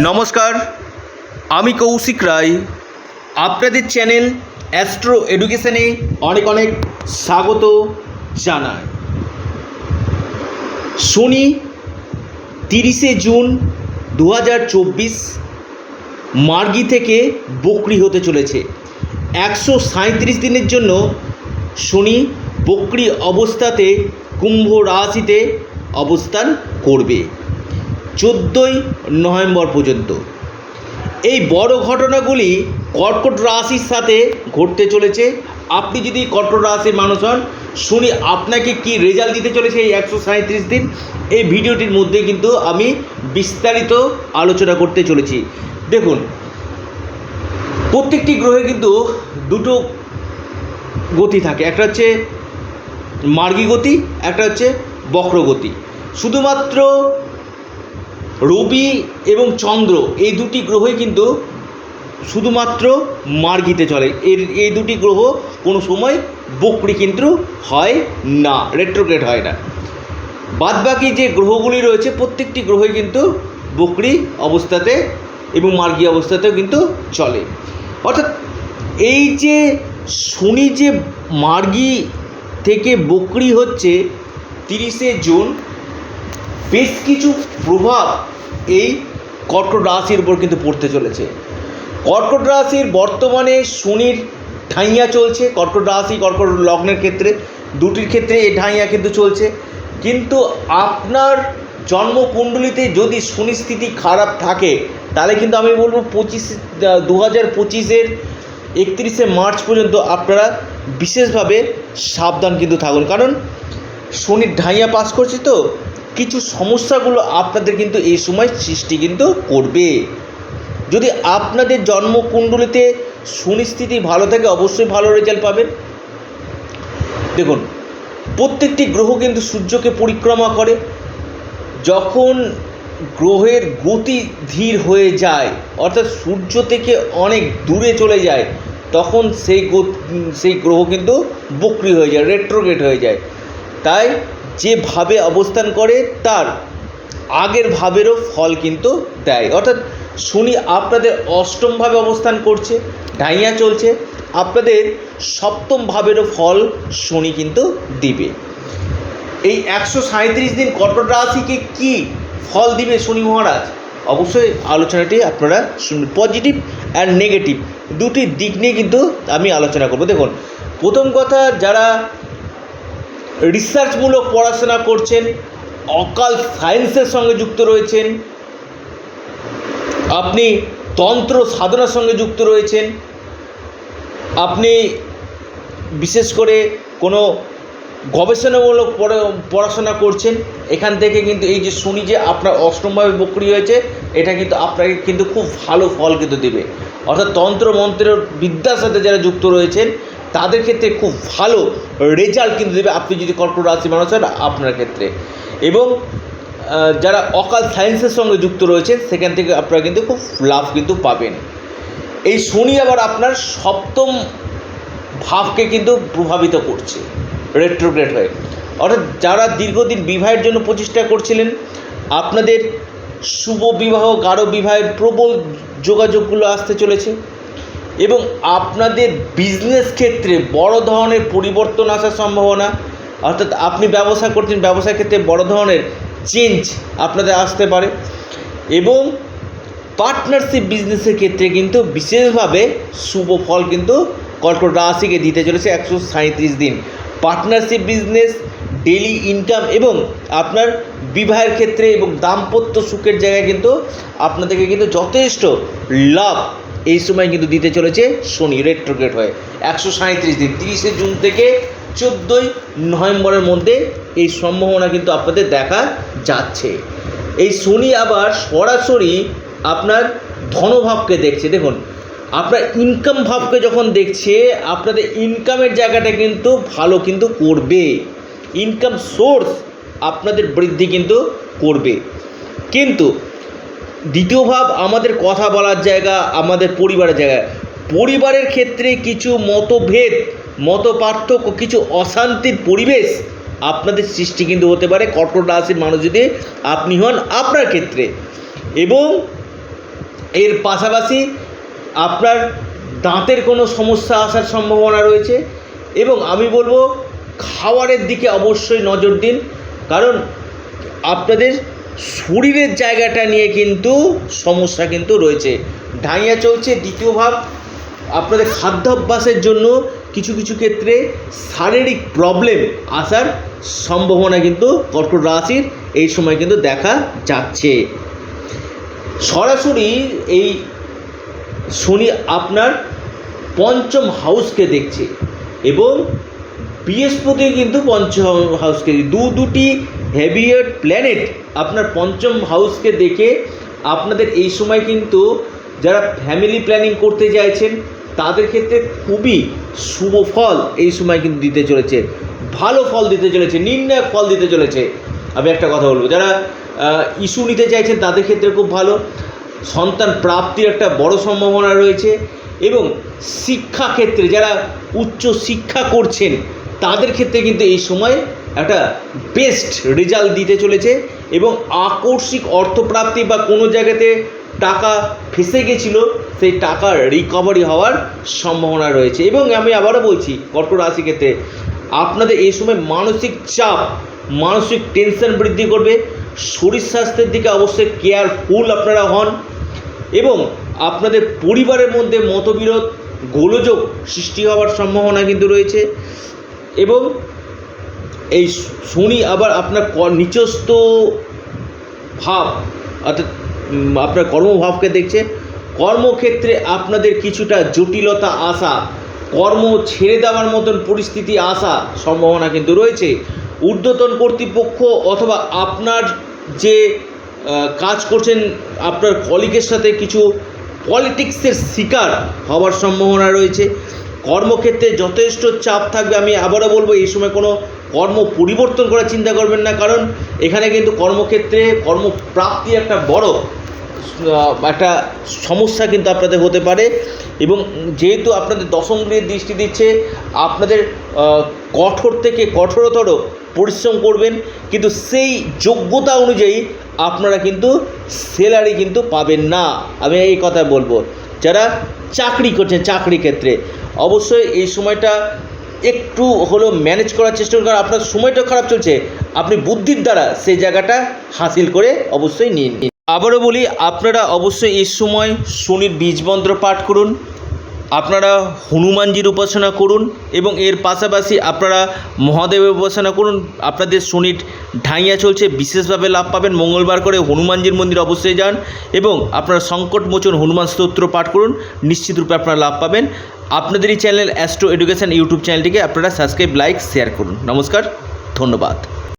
নমস্কার, আমি কৌশিক রায়। আপনাদের চ্যানেল অ্যাস্ট্রো এডুকেশনে অনেক অনেক স্বাগত জানাই। শনি তিরিশে জুন দু হাজার চব্বিশ মার্গি থেকে বকরি হতে চলেছে। একশো সাঁত্রিশ দিনের জন্য শনি বকরি অবস্থাতে কুম্ভ রাশিতে অবস্থান করবে। চোদ্দোই নভেম্বর পর্যন্ত। এই বড় ঘটনাগুলি কর্কট রাশির সাথে ঘটতে চলেছে। আপনি যদি কর্কট রাশির মানুষ হন, শুনি আপনাকে কি রেজাল্ট দিতে চলেছে এই একশো সাঁত্রিশ দিন? এই ভিডিওটির মধ্যে কিন্তু আমি বিস্তারিত আলোচনা করতে চলেছি। দেখুন, প্রত্যেকটি গ্রহে কিন্তু দুটো গতি থাকে। একটা হচ্ছে মার্গী গতি, একটা হচ্ছে বক্রগতি শুধুমাত্র রবি এবং চন্দ্র, এই দুটি গ্রহই কিন্তু শুধুমাত্র মার্গিতে চলে। এর, এই দুটি গ্রহ কোনো সময় বকরি কিন্তু হয় না রেট্রোগ্রেড হয় না। বাদবাকি যে গ্রহগুলি রয়েছে, প্রত্যেকটি গ্রহই কিন্তু বকরি অবস্থাতে এবং মার্গী অবস্থাতেও কিন্তু চলে। অর্থাৎ এই যে শনি যে মার্গী থেকে বকরি হচ্ছে তিরিশে জুন বেশ কিছু প্রভাব এই কর্কট রাশির উপর কিন্তু পড়তে চলেছে। কর্কট রাশির বর্তমানে শনির ঢাইয়া চলছে। কর্কট রাশি, কর্কট লগ্নের ক্ষেত্রে দুটির ক্ষেত্রে এই ঢাইয়া কিন্তু চলছে। কিন্তু আপনার জন্মকুণ্ডলিতে যদি শনি স্থিতি খারাপ থাকে, তাহলে কিন্তু আমি বলব পঁচিশ দু হাজার পঁচিশের একত্রিশে মার্চ পর্যন্ত আপনারা বিশেষভাবে সাবধান কিন্তু থাকুন। কারণ শনির ঢাইয়া পাস করছে তো কিছু সমস্যাগুলো আপনাদের কিন্তু এই সময় সৃষ্টি কিন্তু করবে। যদি আপনাদের জন্মকুণ্ডলিতে সুনিস্থিতি ভালো থাকে, অবশ্যই ভালো রেজাল্ট পাবেন। দেখুন, প্রত্যেকটি গ্রহ কিন্তু সূর্যকে পরিক্রমা করে। যখন গ্রহের গতি ধীর হয়ে যায়, অর্থাৎ সূর্য থেকে অনেক দূরে চলে যায়, তখন সেই সেই গ্রহ কিন্তু বক্রি হয়ে যায় রেট্রোগেট হয়ে যায়। তাই যেভাবে অবস্থান করে, তার আগের ভাবেরও ফল কিন্তু দেয়। অর্থাৎ শনি আপনাদের অষ্টমভাবে অবস্থান করছে, ডাইয়া চলছে। আপনাদের সপ্তম ভাবেরও ফল শনি কিন্তু দিবে। এই একশো সাঁত্রিশ দিন কর্কট রাশিকে কি ফল দিবে শনি মহারাজ? অবশ্যই আলোচনাটি আপনারা শুনবেন। পজিটিভ অ্যান্ড নেগেটিভ দুটি দিক নিয়ে কিন্তু আমি আলোচনা করব। দেখুন, প্রথম কথা, যারা রিসার্চমূলক পড়াশোনা করছেন অকাল সায়েন্সের সঙ্গে যুক্ত রয়েছেন, আপনি তন্ত্র সাধনার সঙ্গে যুক্ত রয়েছেন, আপনি বিশেষ করে কোনো গবেষণামূলক পড়া- পড়াশোনা করছেন, এখান থেকে কিন্তু এই যে শুনি যে আপনার অষ্টমভাবে বকরি হয়েছে, এটা কিন্তু আপনাকে কিন্তু খুব ভালো ফল কিন্তু দেবে। অর্থাৎ তন্ত্র মন্ত্রের বিদ্যার সাথে যারা যুক্ত রয়েছেন তাদের ক্ষেত্রে খুব ভালো রেজাল্ট কিন্তু দেবে আপনি যদি কর্কট রাশি মানুষ হন, আপনার ক্ষেত্রে। এবং যারা অকাল সায়েন্সের সঙ্গে যুক্ত রয়েছেন, সেখান থেকে আপনারা কিন্তু খুব লাভ কিন্তু পাবেন। এই শনি আবার আপনার সপ্তম ভাবকে কিন্তু প্রভাবিত করছে রেট্রোগ্রেড হয়ে। অর্থাৎ যারা দীর্ঘদিন বিবাহের জন্য প্রচেষ্টা করছিলেন, আপনাদের শুভ বিবাহ, গাঢ় বিবাহের প্রবল যোগাযোগগুলো আসতে চলেছে। এবং আপনাদের বিজনেস ক্ষেত্রে বড় ধরনের পরিবর্তন আসার সম্ভাবনা। অর্থাৎ আপনি ব্যবসা করছেন, ব্যবসার ক্ষেত্রে বড় ধরনের চেঞ্জ আপনাদের আসতে পারে। এবং পার্টনারশিপ বিজনেসের ক্ষেত্রে কিন্তু বিশেষভাবে শুভ ফল কিন্তু কর্কট রাশিকে দিতে চলেছে একশো সাঁত্রিশ দিন। পার্টনারশিপ বিজনেস ডেলি ইনকাম এবং আপনার বিবাহের ক্ষেত্রে এবং দাম্পত্য সুখের জায়গায় কিন্তু আপনাদেরকে কিন্তু যথেষ্ট লাভ এই সময় কিন্তু দিতে চলেছে শনি রেট্রোগ্রেড হয়ে। একশো সাঁত্রিশ দিন, তিরিশে জুন থেকে চোদ্দোই নভেম্বরের মধ্যে এই সম্ভাবনা কিন্তু আপনাদের দেখা যাচ্ছে। এই শনি আবার সরাসরি আপনার ধনভাবকে দেখছে। দেখুন, আপনার ইনকাম ভাবকে যখন দেখছে, আপনাদের ইনকামের জায়গাটা কিন্তু ভালো কিন্তু করবে। ইনকাম সোর্স আপনাদের বৃদ্ধি কিন্তু করবে। কিন্তু দ্বিতীয় ভাব, আমাদের কথা বলার জায়গা, আমাদের পরিবারের জায়গা। পরিবারের ক্ষেত্রে কিছু মতভেদ, মত পার্থক্য, কিছু অশান্তির পরিবেশ আপনাদের সৃষ্টি কিন্তু হতে পারে কর্কট রাশির মানুষ যদি আপনি হন আপনার ক্ষেত্রে। এবং এর পাশাপাশি আপনার দাঁতের কোনো সমস্যা আসার সম্ভাবনা রয়েছে এবং আমি বলব, খাবারের দিকে অবশ্যই নজর দিন। কারণ আপনাদের শরীরের জায়গাটা নিয়ে কিন্তু সমস্যা কিন্তু রয়েছে। ঢাইয়া চলছে, দ্বিতীয় ভাব আপনাদের খাদ্যাভ্যাসের জন্য কিছু কিছু ক্ষেত্রে শারীরিক প্রবলেম আসার সম্ভাবনা কিন্তু কর্কট রাশির এই সময় কিন্তু দেখা যাচ্ছে। সরাসরি এই শনি আপনার পঞ্চম হাউসকে দেখছে এবং বৃহস্পতি কিন্তু পঞ্চম হাউসকে। দু দুটি হেভিয়েট প্ল্যানেট আপনার পঞ্চম হাউসকে দেখে আপনাদের এই সময় কিন্তু যারা ফ্যামিলি প্ল্যানিং করতে চাইছেন, তাদের ক্ষেত্রে খুবই শুভ ফল এই সময় কিন্তু দিতে চলেছে। ভালো ফল দিতে চলেছে, নির্ণায়ক ফল দিতে চলেছে। আমি একটা কথা বলব, যারা ইস্যু নিতে চাইছেন, তাদের ক্ষেত্রে খুব ভালো। সন্তান প্রাপ্তির একটা বড় সম্ভাবনা রয়েছে এবং শিক্ষাক্ষেত্রে যারা উচ্চ শিক্ষা করছেন, তাদের ক্ষেত্রে কিন্তু এই সময় একটা বেস্ট রেজাল্ট দিতে চলেছে। এবং আকস্মিক অর্থপ্রাপ্তি বা কোনো জায়গাতে টাকা ফেসে গেছিল, সেই টাকার রিকভারি হওয়ার সম্ভাবনা রয়েছে। এবং আমি আবারও বলছি, কর্কট রাশি ক্ষেত্রে আপনাদের এই সময় মানসিক চাপ, মানসিক টেনশন বৃদ্ধি করবে। শরীর স্বাস্থ্যের দিকে অবশ্যই কেয়ারফুল আপনারা হন এবং আপনাদের পরিবারের মধ্যে মতবিরোধ, গোলযোগ সৃষ্টি হওয়ার সম্ভাবনা কিন্তু রয়েছে এবং এই শনি আবার আপনার নিচস্থ ভাব, অর্থাৎ আপনার কর্মভাবকে দেখছে। কর্মক্ষেত্রে আপনাদের কিছুটা জটিলতা আসা কর্ম ছেড়ে দেওয়ার মতন পরিস্থিতি আসা সম্ভাবনা কিন্তু রয়েছে। ঊর্ধ্বতন কর্তৃপক্ষ অথবা আপনার যে কাজ করছেন, আপনার কলিগের সাথে কিছু পলিটিক্সের শিকার হওয়ার সম্ভাবনা রয়েছে। কর্মক্ষেত্রে যথেষ্ট চাপ থাকবে, আমি আবারও বলব, এই সময় কোনো কর্ম পরিবর্তন করার চিন্তা করবেন না, কারণ এখানে কিন্তু কর্মক্ষেত্রে কর্মপ্রাপ্তি একটা বড় একটা সমস্যা কিন্তু আপনাদের হতে পারে। এবং যেহেতু আপনাদের দশম গৃহের দৃষ্টি দিচ্ছে, আপনাদের কঠোর থেকে কঠোরতর পরিশ্রম করবেন, কিন্তু সেই যোগ্যতা অনুযায়ী আপনারা কিন্তু স্যালারি কিন্তু পাবেন না। আমি এই কথা বলব। যারা চাকরি করছেন, চাকরি ক্ষেত্রে, অবশ্যই এই সময়টা একটু হলেও ম্যানেজ করার চেষ্টা করুন, কারণ আপনার সময়টা খারাপ চলছে। আপনি বুদ্ধির দ্বারা সেই জায়গাটা হাসিল করে অবশ্যই নিন। আবারও বলি, আপনারা অবশ্যই এই সময় শনির বীজমন্ত্র পাঠ করুন। আপনারা হনুমানজির উপাসনা করুন এবং এর পাশাপাশি আপনারা মহাদেবের উপাসনা করুন। আপনাদের শনির ঢাইয়া চলছে, বিশেষভাবে লাভ পাবেন। মঙ্গলবার করে হনুমানজির মন্দির অবশ্যই যান এবং আপনারা সংকট মোচন হনুমান স্তোত্র পাঠ করুন। নিশ্চিতরূপে আপনারা লাভ পাবেন। আপনাদের এই চ্যানেল অ্যাস্ট্রো এডুকেশন ইউটিউব চ্যানেলটিকে আপনারা সাবস্ক্রাইব, লাইক, শেয়ার করুন। নমস্কার, ধন্যবাদ।